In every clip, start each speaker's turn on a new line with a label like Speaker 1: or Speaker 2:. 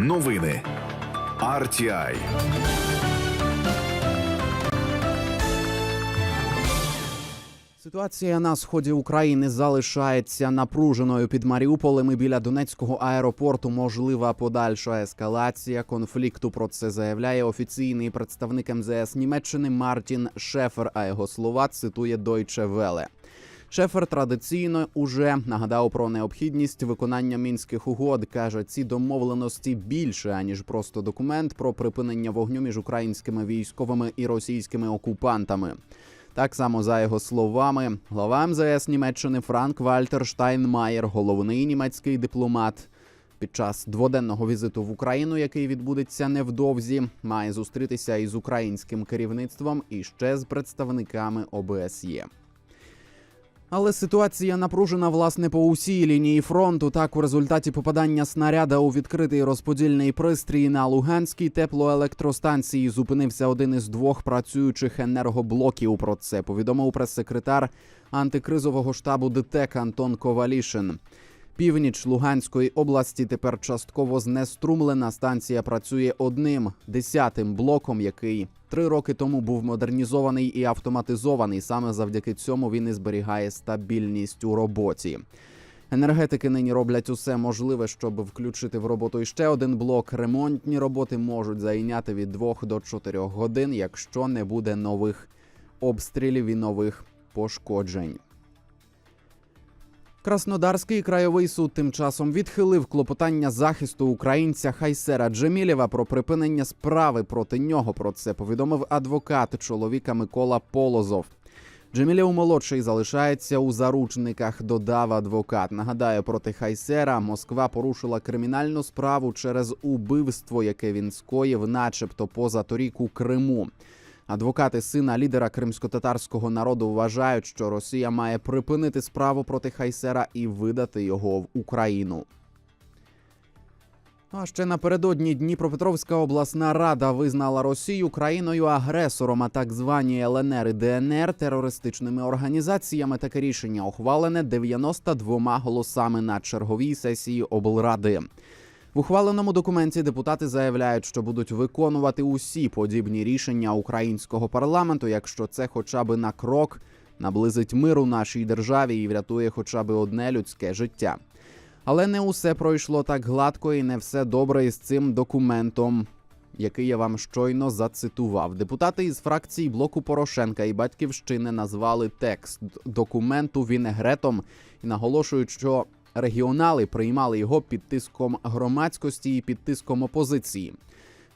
Speaker 1: Новини RTI.
Speaker 2: Ситуація на сході України залишається напруженою під Маріуполем і біля Донецького аеропорту. Можлива подальша ескалація конфлікту. Про це заявляє офіційний представник МЗС Німеччини Мартін Шефер. А його слова цитує Deutsche Welle. Шефер традиційно уже нагадав про необхідність виконання мінських угод. каже, ці домовленості більше аніж просто документ про припинення вогню між українськими військовими і російськими окупантами. Так само за його словами, глава МЗС Німеччини Франк Вальтер Штайнмаєр, головний німецький дипломат. Під час дводенного візиту в Україну, який відбудеться невдовзі, має зустрітися із українським керівництвом і ще з представниками ОБСЄ. Але ситуація напружена власне по усій лінії фронту. Так, у результаті попадання снаряда у відкритий розподільний пристрій на Луганській теплоелектростанції зупинився один із двох працюючих енергоблоків. Про це повідомив прес-секретар антикризового штабу ДТЕК Антон Ковалішин. Північ Луганської області тепер частково знеструмлена. Станція працює одним десятим блоком, який три роки тому був модернізований і автоматизований. Саме завдяки цьому він і зберігає стабільність у роботі. Енергетики нині роблять усе можливе, щоб включити в роботу іще один блок. Ремонтні роботи можуть зайняти від 2 до 4 годин, якщо не буде нових обстрілів і нових пошкоджень. Краснодарський краєвий суд тим часом відхилив клопотання захисту українця Хайсера Джемілєва про припинення справи проти нього. Про це повідомив адвокат чоловіка Микола Полозов. Джемілєв молодший залишається у заручниках. Додав адвокат. Нагадаю, проти Хайсера Москва порушила кримінальну справу через убивство, яке він скоїв, начебто поза торік у Криму. Адвокати сина лідера кримсько-татарського народу вважають, що Росія має припинити справу проти Хайсера і видати його в Україну. Ну, А ще напередодні Дніпропетровська обласна рада визнала Росію країною-агресором, а так звані ЛНР і ДНР терористичними організаціями. Таке рішення ухвалене 92 голосами на черговій сесії облради. В ухваленому документі депутати заявляють, що будуть виконувати усі подібні рішення українського парламенту, якщо це хоча б на крок наблизить мир у нашій державі і врятує хоча б одне людське життя. Але не усе пройшло так гладко і не все добре із цим документом, який я вам щойно зацитував. Депутати із фракції блоку Порошенка і Батьківщини назвали текст документу вінегретом і наголошують, що регіонали приймали його під тиском громадськості і під тиском опозиції.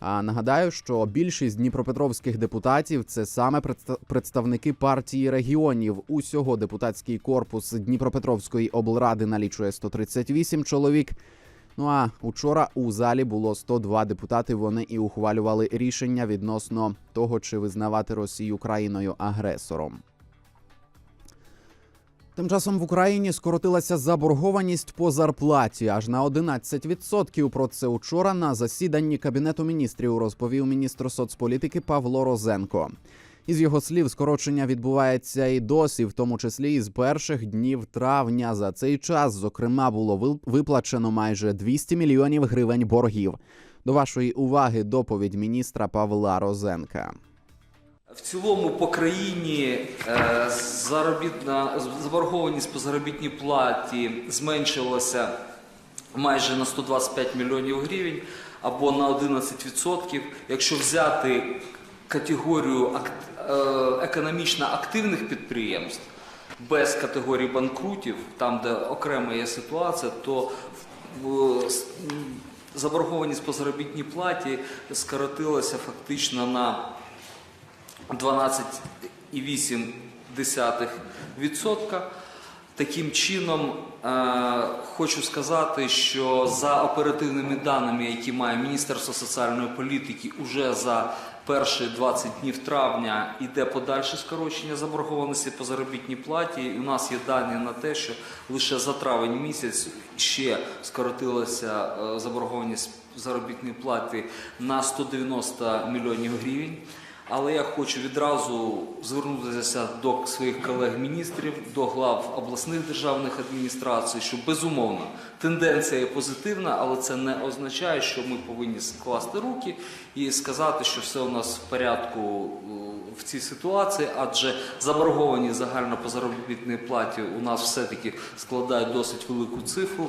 Speaker 2: А нагадаю, що більшість дніпропетровських депутатів це саме предста- представники партії регіонів. Усього депутатський корпус Дніпропетровської облради налічує 138 чоловік. Ну а учора у залі було 102 депутати. Вони і ухвалювали рішення відносно того, чи визнавати Росію країною агресором. Тим часом в Україні скоротилася заборгованість по зарплаті аж на 11%. Про це учора на засіданні кабінету міністрів розповів міністр соцполітики Павло Розенко. Із його слів, скорочення відбувається і досі, в тому числі і з перших днів травня. За цей час, зокрема, було виплачено майже 200 мільйонів гривень боргів. До вашої уваги доповідь міністра Павла Розенка.
Speaker 3: В цілому по країні е, заробітна заборгованість по заробітній платі зменшилася майже на 125 мільйонів гривень або на 11%. Якщо взяти категорію е, економічно активних підприємств без категорії банкрутів, там де окрема є ситуація, то заборгованість по заробітній платі скоротилася фактично на 12,8%. Таким чином, е, хочу сказати, що за оперативними даними, які має Міністерство соціальної політики, уже за перші 20 днів травня йде подальше скорочення заборгованості по заробітній платі. У нас є дані на те, що лише за травень місяць ще скоротилася е, заборгованість заробітної плати на 190 мільйонів гривень. Але я хочу відразу звернутися до своїх колег-міністрів, до глав обласних державних адміністрацій, що безумовно тенденція є позитивна, але це не означає, що ми повинні скласти руки і сказати, що все у нас в порядку е, в цій ситуації, адже заборговані загально по заробітній платі у нас все-таки складають досить велику цифру.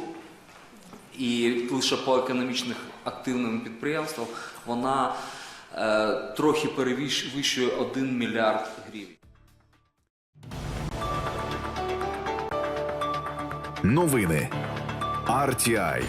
Speaker 3: І лише по економічних активним підприємствам вона трохи перевищує 1 мільярд гривень.
Speaker 1: Новини. RTI.